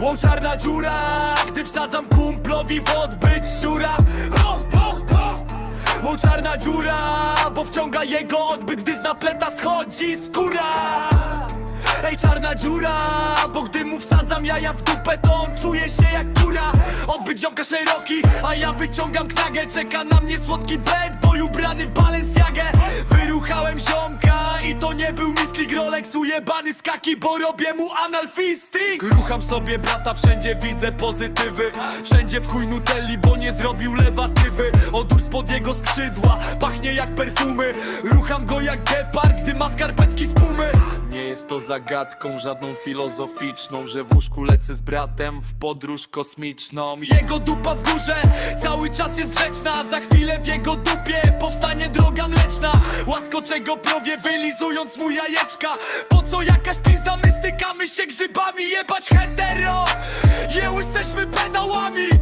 Łączarna dziura, gdy wsadzam kumplowi w odbyt siura Łączarna dziura, bo wciąga jego odbyt, gdy z napleta schodzi skóra Ej, czarna dziura, bo gdy mu wsadzam jaja w dupę, to on czuje się jak kura Odbyt ziomka szeroki, a ja wyciągam knagę, czeka na mnie słodki blend, bo ubrany w Balenciaga nie był misklik Rolex Ujebany z kaki, bo robię mu analfistyk Rucham sobie brata, wszędzie widzę pozytywy. Wszędzie w chuj nutelli, bo nie zrobił lewatywy. Odór spod jego skrzydła, pachnie jak perfumy. Rucham go jak gepard, gdy ma skarpetki z pumy. Nie jest to zagadką żadną filozoficzną Że w łóżku lecę z bratem w podróż kosmiczną. Jego dupa w górze cały czas jest grzeczna Za chwilę w jego dupie powstanie droga mleczna Łaskoczę go prowie wylizując mu jajeczka. Po co jakaś pizda, my stykamy się grzybami Jebać hetero, je jesteśmy pedałami